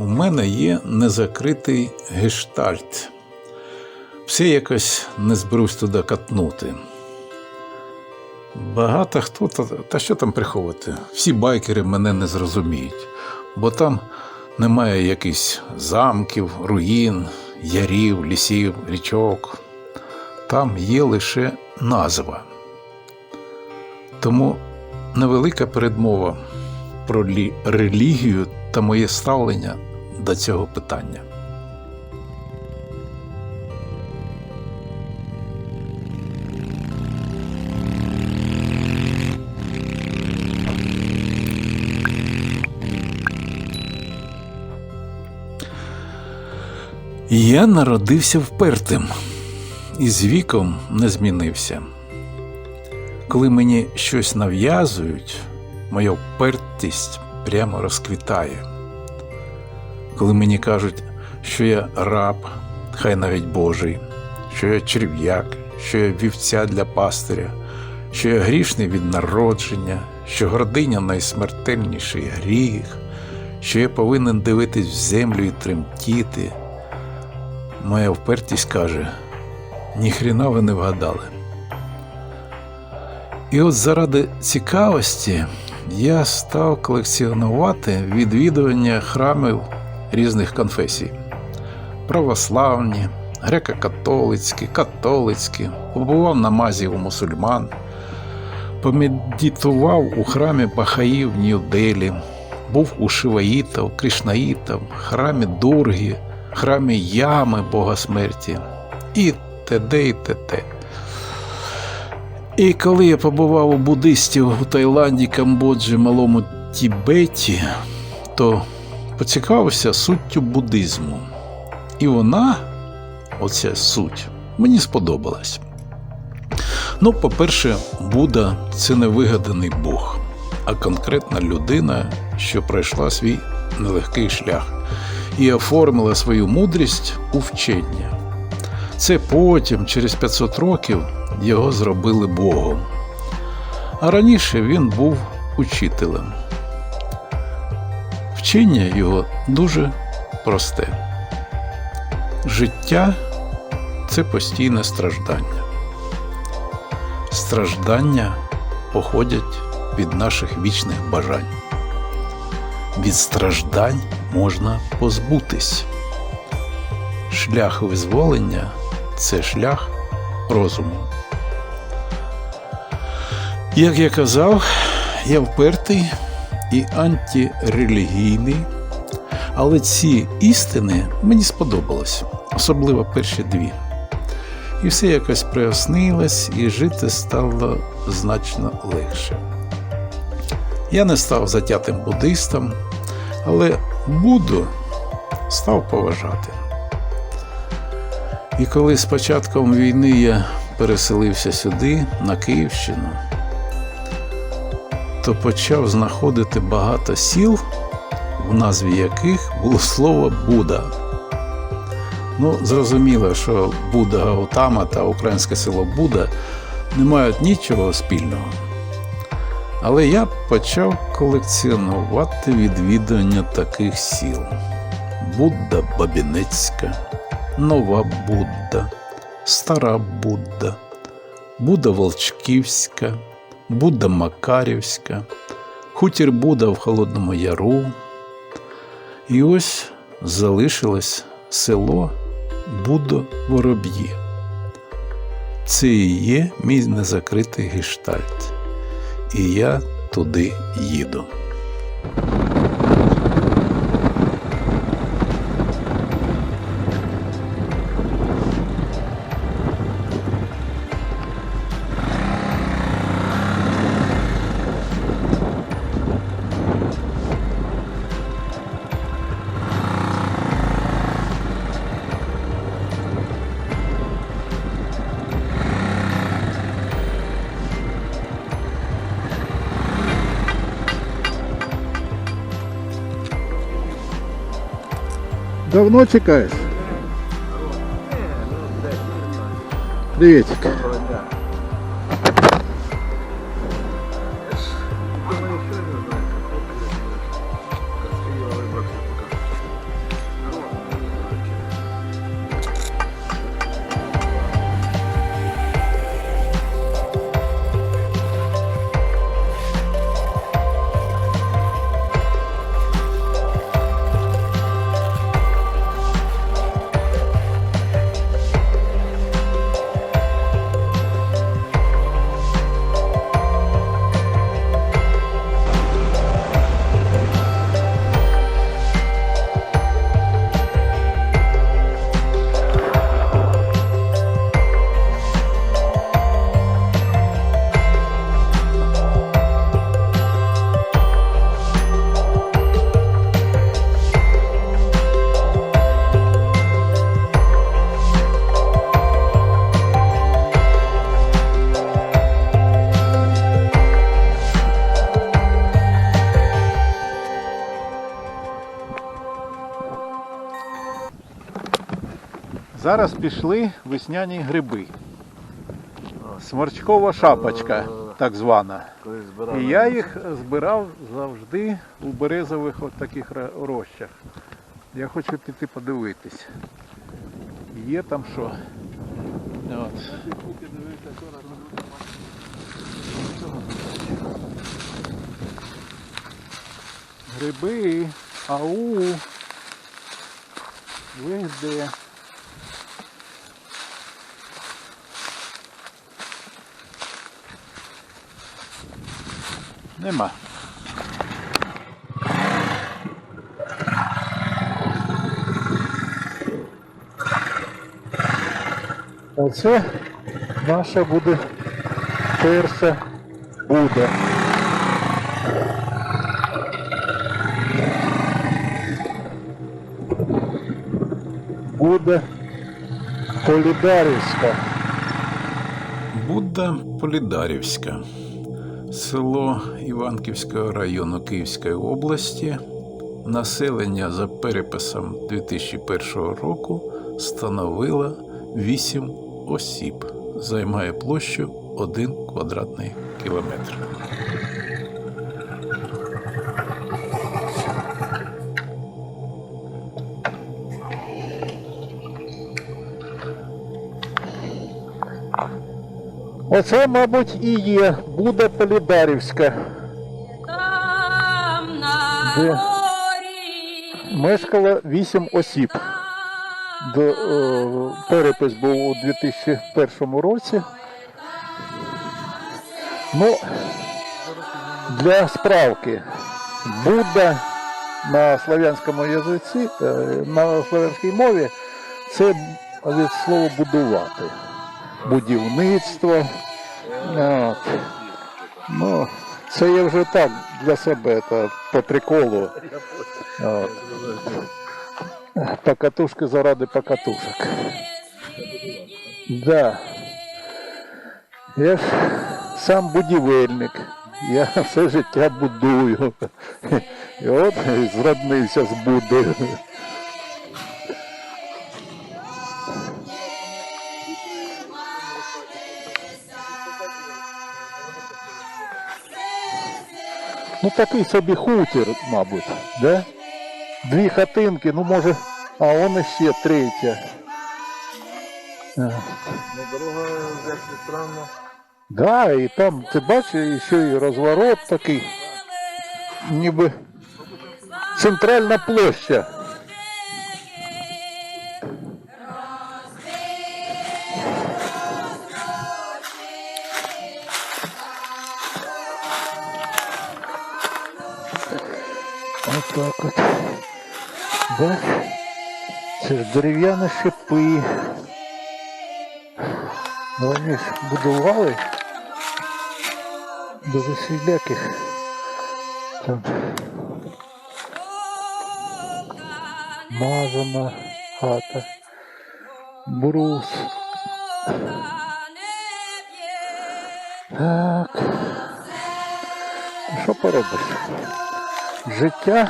у мене є незакритий гештальт. Все якось не зберусь туди катнути. Багато хто, та, та що там приховувати? Всі байкери мене не зрозуміють, бо там немає якихось замків, руїн, ярів, лісів, річок. Там є лише назва. Тому невелика передмова про лі- релігію та моє ставлення до цього питання. Я народився впертим і з віком не змінився. Коли мені щось нав'язують, моя впертість прямо розквітає. Коли мені кажуть, що я раб, хай навіть Божий, що я черв'як, що я вівця для пастиря, що я грішний від народження, що гординя найсмертельніший гріх, що я повинен дивитись в землю і тремтіти. Моя впертість каже: ніхріна ви не вгадали. І от заради цікавості я став колекціонувати відвідування храмів різних конфесій: православні, греко-католицькі, католицькі, побував на мазі у мусульман, помедитував у храмі Бахаїв Нью-Делі, був у Шиваїтів, Кришнаїтів, храмі Дургі, храмі Ями Бога смерті. І т.д. і т.т. І коли я побував у буддистів у Таїланді, Камбоджі, Малому Тібеті, то поцікавився суттю буддизму. І вона, оця суть, мені сподобалась. Ну, по-перше, Будда це не вигаданий Бог, а конкретна людина, що пройшла свій нелегкий шлях і оформила свою мудрість у вчення. Це потім, через 500 років, його зробили Богом. А раніше він був учителем. Вчення його дуже просте. Життя це постійне страждання. Страждання походять від наших вічних бажань. Від страждань можна позбутись. Шлях визволення це шлях розуму. Як я казав, я впертий і антирелігійний, але ці істини мені сподобались, особливо перші дві. І все якось прояснилось, і жити стало значно легше. Я не став затятим буддистом, але Будду став поважати. І коли з початком війни я переселився сюди, на Київщину, то почав знаходити багато сіл, в назві яких було слово Буда. Ну, зрозуміло, що Буда Гаутама та українське село Буда не мають нічого спільного. Але я почав колекціонувати відвідування таких сіл: Будда Бабінецька, Нова Будда, Стара Будда, Будда Волчківська, Будда Макарівська, Хутір Буда в Холодному Яру. І ось залишилось село Будо Вороб'ї. Це і є мій незакритий гештальт. І я туди їду. Давно чекаєш? Приветик. Зараз пішли весняні гриби. Сморчкова шапочка, так звана. І я їх збирав завжди у березових от таких рощах. Я хочу піти подивитись. Є там що. От. Гриби, ау. Ви де? Нема. Оце наша буде перша буде. Буде Полідарівська. Будда Полідарівська. Село Іванківського району Київської області. Населення за переписом 2001 року становило 8 осіб. Займає площу 1 квадратний кілометр. Оце, мабуть, і є Буда Полідарівська. Там на Де? горі, Мешкало 8 осіб. До, е, перепис був у 2001 році. Ну, для справки, Будда на славянському язиці, е, на славянській мові це від слова будувати. Будівництво. От. Ну, це я вже так для себе це по приколу. От. Покатушки заради покатушек. Да. Я ж сам будівельник. Я все життя будую. І от зроднився з Буддою. Ну такий собі хутір, мабуть, да? Дві хатинки, ну може, а он ще третя. А. Ну, дорога, як не странно. Да, і там, ти бачиш, ще і розворот такий, ніби центральна площа. От. Да? Це ж дерев'яні шипи. Ну, Вони ж будували до засіляких там мазана хата, брус. Так. Що поробиш? Життя,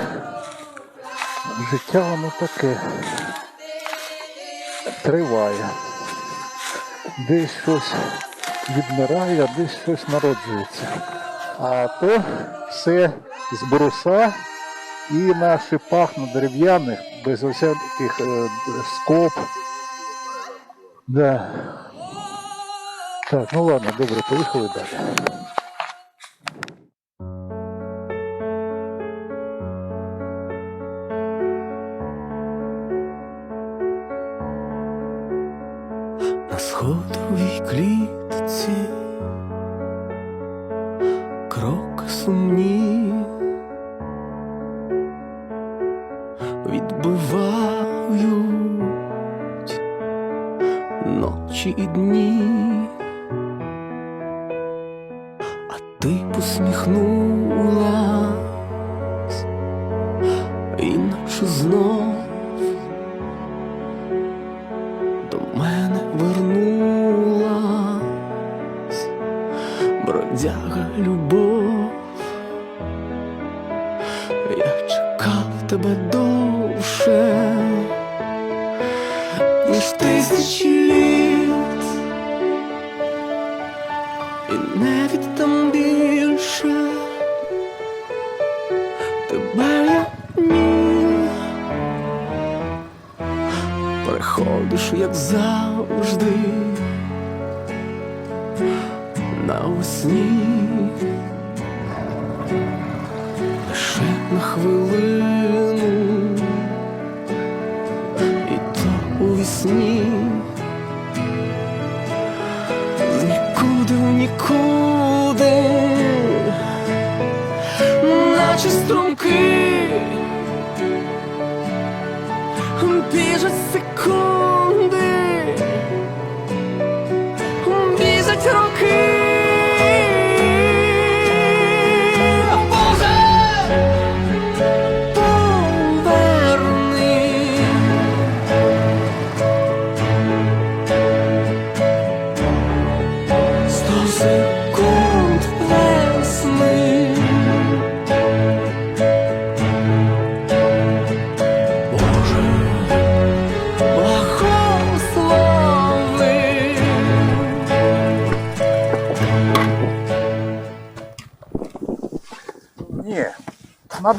життя воно таке триває. Десь щось відмирає, десь щось народжується. А то все з бруса і на шипах дерев'яних, без усяких е, скоб. Да. Так, ну ладно, добре, поїхали далі. Сходовій клітці, і навіть там більше. Тебе я ні. Приходиш, як завжди, навесні, лише на хвилину,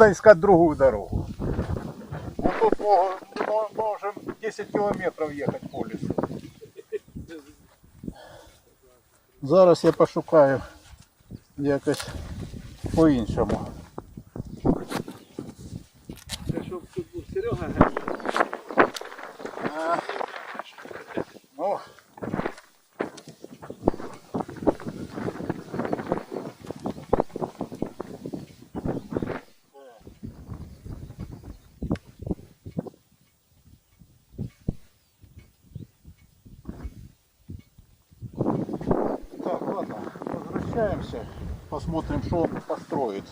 надо искать другую дорогу. Вот тут мо- можем 10 километров ехать по лесу. Зараз я пошукаю якось по-іншому. Возвращаемся. Посмотрим, что он построит.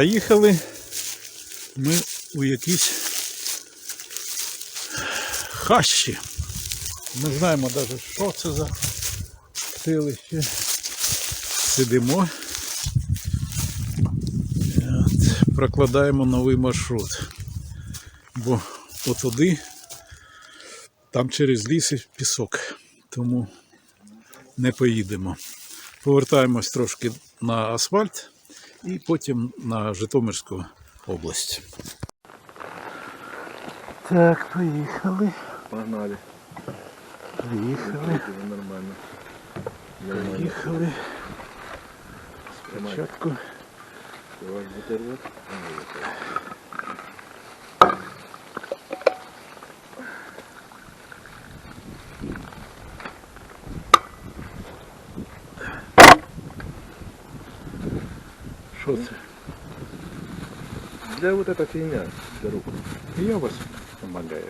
Заїхали ми у якісь хащі. Не знаємо навіть, що це за селище. Сидимо. От, прокладаємо новий маршрут. Бо отуди, там через ліс і пісок. Тому не поїдемо. Повертаємось трошки на асфальт і потім на Житомирську область. Так, поїхали. Погнали. Поїхали. Нормально. Поїхали. Тримай. Спочатку Ти ваш бутерброд? А, ні, це. що це? Для вот эта фигня, для рук. Я вас умоляю.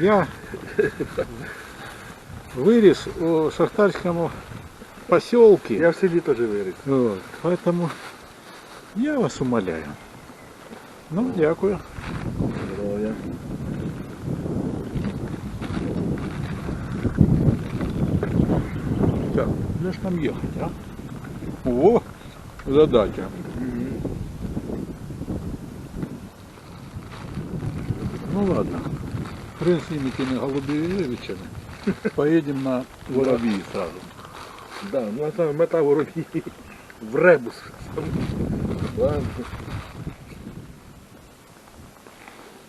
Я вырос у шахтарскому поселке. Я в селі теж виріс. Вот, поэтому я вас умоляю. Ну, дякую. Так, де ж нам їхати, а? О, задача. Ну ладно. Хрен с ними, теми Голубевичами. Поедем на Воробьи сразу. Да, ну а саме мета воробі в ребус. Ладно.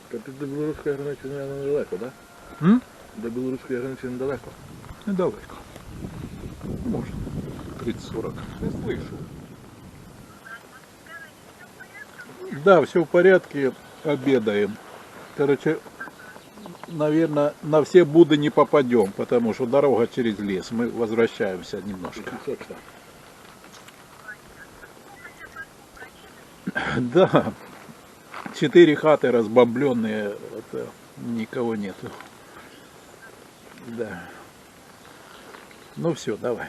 Та ти до білоруської границі, мабуть, недалеко, так? М? До білоруської границі недалеко. Недалеко. Можно. 30-40. Не слышу. Да, все в порядке, обедаем. Короче, наверное, на все Буды не попадем, потому что дорога через лес. Мы возвращаемся немножко. Да, четыре хаты разбомбленные, это, никого нету. Да. Ну все, давай.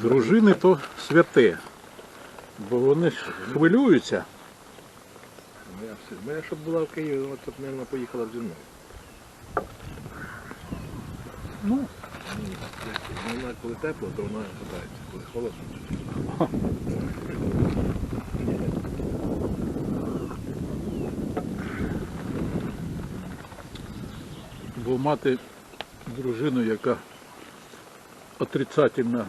Дружини то святе, бо вони ж хвилюються. Моя, моя щоб була в Києві, вона тут, мабуть, поїхала б зі мною. Ну, Вона коли тепло, то вона катається. Коли холодно. бо мати дружину, яка отрицательне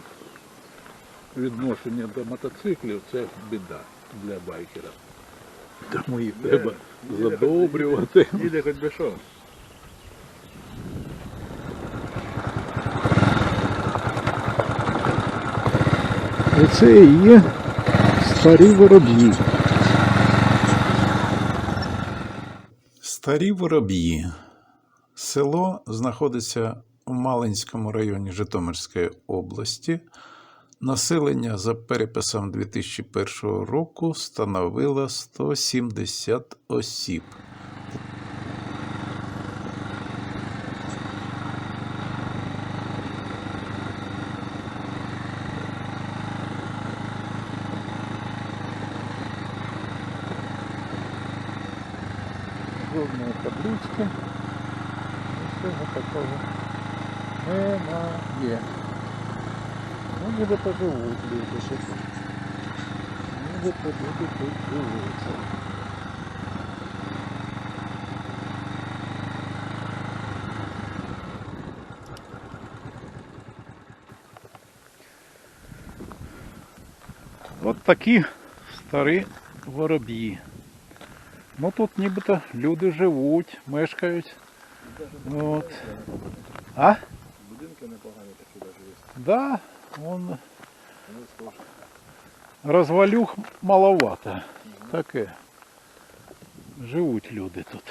відношення до мотоциклів, це біда для байкера. Тому їх треба задобрювати. Їде хоч би що. Оце і є старі вороб'ї. Старі вороб'ї. Село знаходиться у Малинському районі Житомирської області. Населення за переписом 2001 року становило 170 осіб. жодної таблички. Нічого такого немає. Ну, нібито живуть люди ще тут. Нібито люди тут живуть. От такі старі вороб'ї. Ну тут нібито люди живуть, мешкають. От. А? Будинки непогані такі навіть є. Да, он розвалюх маловато. Таке. Живуть люди тут.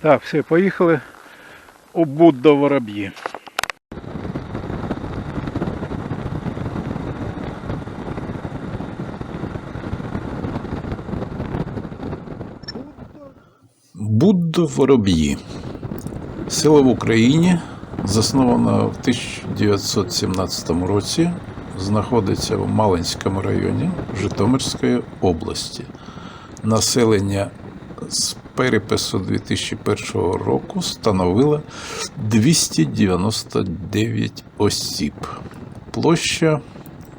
Так, все, поїхали у Будда вороб'ї. Будда вороб'ї. Село в Україні, засновано в 1917 році, знаходиться в Малинському районі Житомирської області. Населення з перепису 2001 року становило 299 осіб. Площа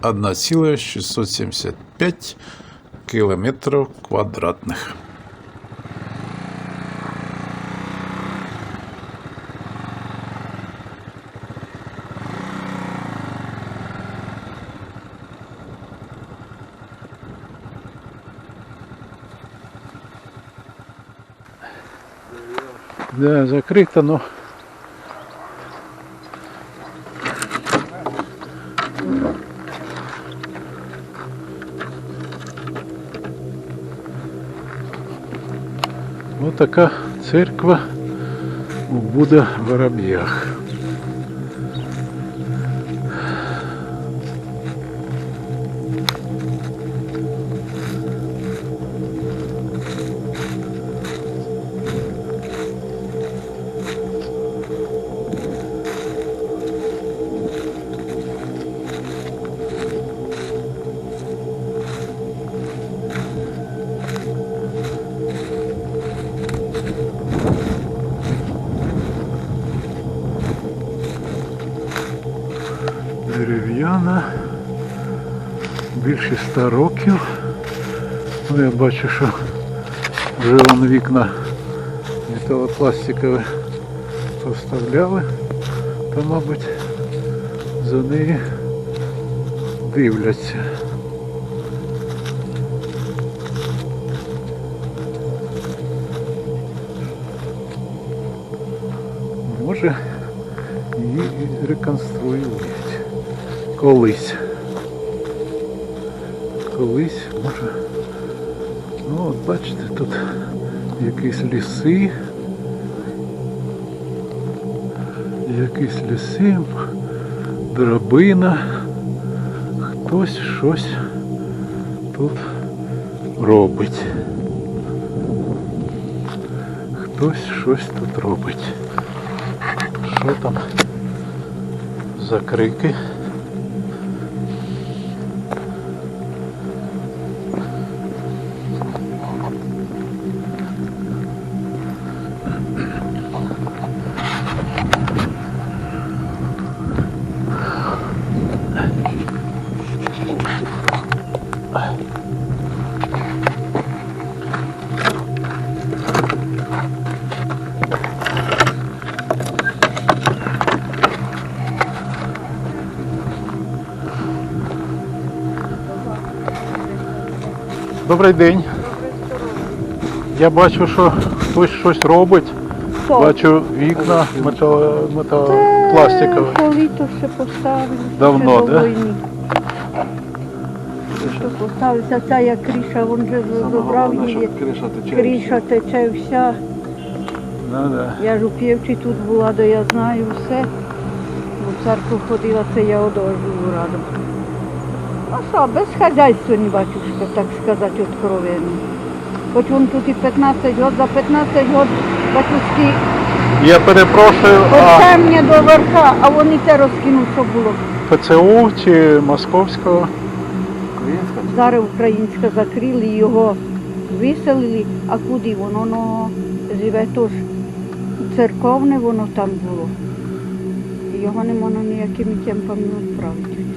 1,675 кілометрів квадратних. Да, закрыто, но... Вот така церква у Буда Вороб'ях. 100 років. Ну, Я бачу, що вже вон вікна металопластикові поставляли, та мабуть, за неї дивляться. Може, її реконструюють колись. Колись, може. Ну, от бачите, тут якісь ліси. Якісь ліси, драбина. Хтось щось тут робить. Хтось щось тут робить. Що там за крики? Добрий день. Я бачу, що хтось щось робить. Бачу вікна метал, металопластикові. Коли то ще поставили. Давно, да? Що поставився ця як криша, він же забрав її. Криша тече. Криша тече вся. Ну, да. Я ж у Пєвчі тут була, то я знаю все. У церкву ходила, це я одержу раду. А що, без хазяйства не що так сказати, откровенно. Хоч він тут і 15 років, за 15 років батюшки Я перепрошую, а Оце мені до верха, а вони те розкинув, що було. ПЦУ чи московського? Українська? Зараз українська закрили, його виселили, а куди воно воно живе тож церковне воно там було. Його не можна ніякими темпами відправити.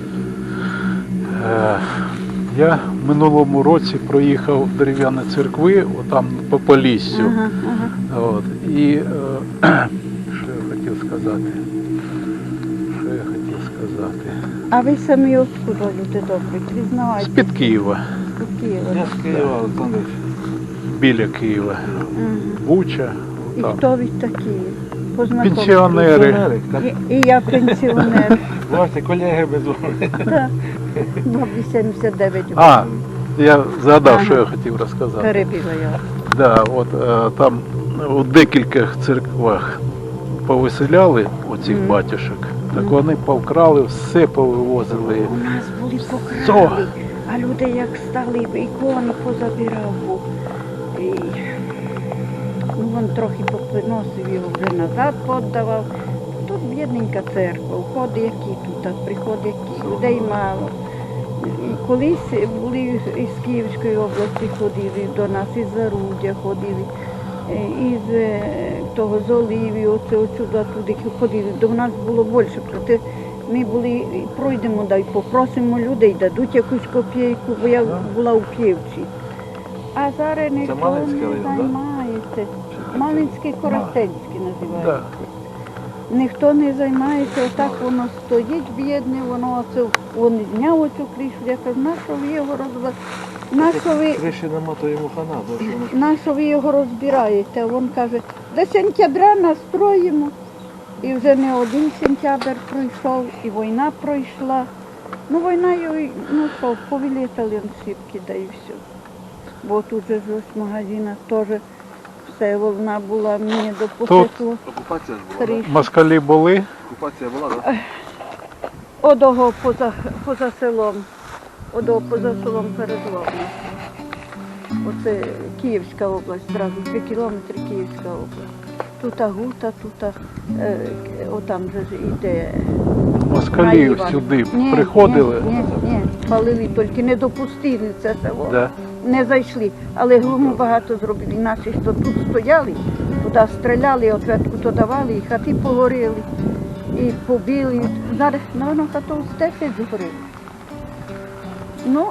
Я в минулому році проїхав дерев'яні церкви, отам по Поліссю. Ага, ага. От. І е, що я хотів сказати? Що я хотів сказати? А ви самі откуда люди добрі? Признавайте. З-під Києва, з Києва. Я з Києва, біля Києва. Ага. Буча. І хто ви такі? Пенсіонери. І, і я пенсіонер. Бачите, колеги без вами. Так. Бабі 79 А, я згадав, що я хотів розказати. перебила я. Да, от е, там у декількох церквах повиселяли оцих Мгм. батюшок, так вони повкрали, все повивозили. У нас були покрали, а люди як стали, ікони позабирав. І, ну, він трохи попиносив його вже назад подавав. Тут бідненька церква, входи які тут, приходи які, людей мало. І колись були із Київської області ходили до нас, із Заруддя ходили, е, із е, того з Оливі, оце отсюди туди ходили. До нас було більше, проте ми були, пройдемо, дай попросимо людей, дадуть якусь копійку, бо я була у Київці. А зараз не да? займається. Малинський Коростенський називається. Да. Ніхто не займається, отак воно стоїть бідне, воно оце, він зняв оцю кришу, я кажу, на що ви його розбираєте? На що ви, Криші нема, то йому хана. бо що воно ж- ви його розбираєте? А він каже, до сентября настроїмо. І вже не один сентябрь пройшов, і війна пройшла. Ну, війна, його, ну що, повилітали шибки, да і все. Бо тут же ж ось в магазинах теж все волна була, мені допустило. Окупація ж була, да? Москалі були, Окупація була, так? Одого поза, поза селом. Одого поза селом перед. Оце Київська область, зразу три кілометри Київська область. Тут Агута, тут е, отам же ж іде. москалі сюди Ні, приходили. Ні, ні, ні, палили, тільки не допустили це село. Да. Не зайшли. Але глуму багато зробили. Наші, що тут стояли, туди стріляли, ответку то давали, і хати погоріли, і побили. Зараз, напевно, хату з 10 згорили. Ну,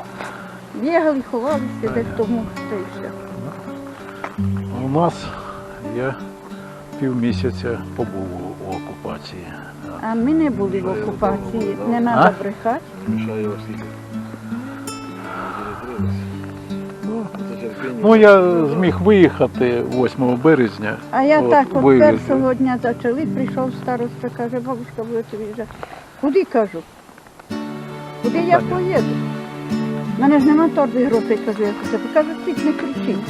бігали, ховалися, десь тому та й все. У нас я півмісяця побув у окупації. А ми не були в окупації, не треба брехати. Ну, я зміг виїхати 8 березня. А я От, так от вивезли. першого дня почали, прийшов староста, каже, бабушка, будете виїжджати. Куди кажу? Куди я поїду? У мене ж нема торби грошей, кажу, я це. Каже, тільки не кричіть.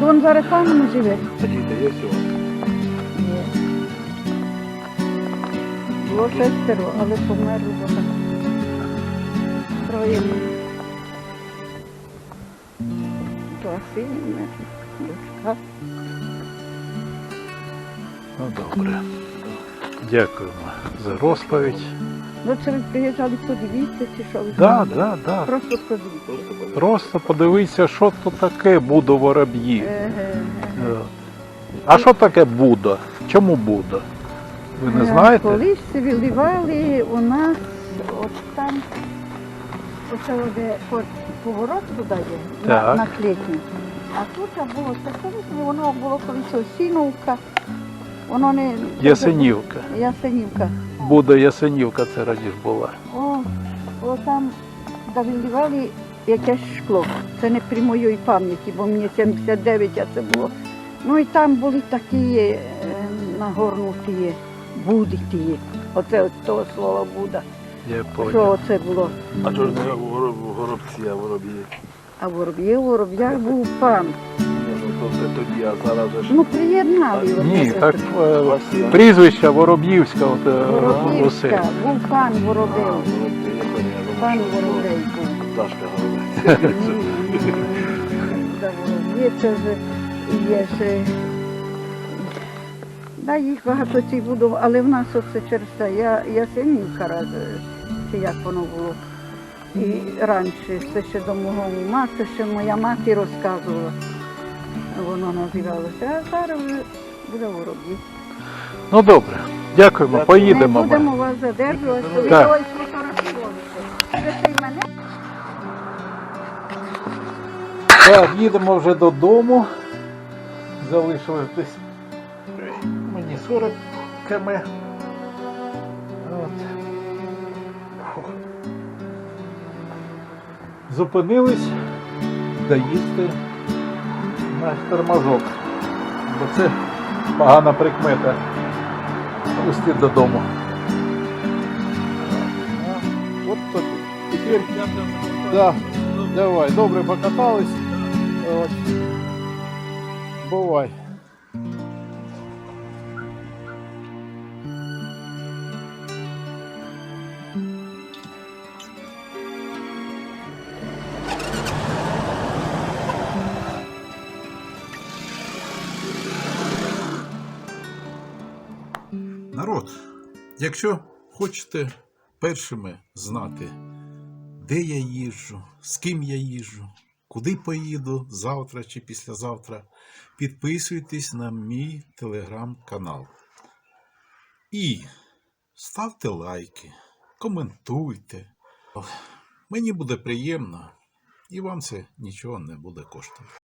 То він зараз паном живе. А діти є сьогодні? Ні. Було шестеро, але померли багато. Мене, дочка. Ну, добре. Дякуємо за розповідь. Ну це ви приїжджали подивіться, чи що ви? Да, да, да. Просто подивіться. Просто подивися, що то таке Будо вороб'ї. Е. А що таке Будда? Чому Будда? Ви не Е, знаєте? Колись виливали у нас от там, оце де поворот туди є, на, Так. на клітні. А тут було колись, воно було колись осіновка, воно не... Ясенівка. Ясенівка. Будда Ясенівка це раніше була. О, о там де якесь шкло. Це не при моїй пам'яті, бо мені 79, а це було. Ну і там були такі е, нагорнуті буди ті. Оце от того слова Буда. Я Що оце було? А чого ж не гороб, горобці, а вороб'ї? А вороб'є, в вороб'ях був пан. Ні, ну то це тоді, а зараз же ж Ну приєднали. оце Ні, так е, прізвище Вороб'ївська, от е, усе. був пан А, Воробей. вороб'ї, я поняв, я Пан що Воробей був. Пташка горобець. Є це вже є ще. Да, їх багато ці буду, але в нас оце через це. Я, я синівка раз, чи як воно було. І раніше, це ще до мого ума, це ще моя мати розказувала. Воно називалося. А зараз вже буде вороб'ї. Ну добре, дякуємо, поїдемо. Ми. будемо вас задержувати, то ви Так. мене? Так, їдемо вже додому. Залишилось десь мені 40 км. От. Фух. Зупинились доїсти на тормозок. Бо це погана прикмета. Пусти додому. От так. Тепер, да, давай, добре покатались. От. Бувай. Якщо хочете першими знати, де я їжджу, з ким я їжджу, куди поїду завтра чи післязавтра, підписуйтесь на мій телеграм-канал. І ставте лайки, коментуйте. Мені буде приємно, і вам це нічого не буде коштувати.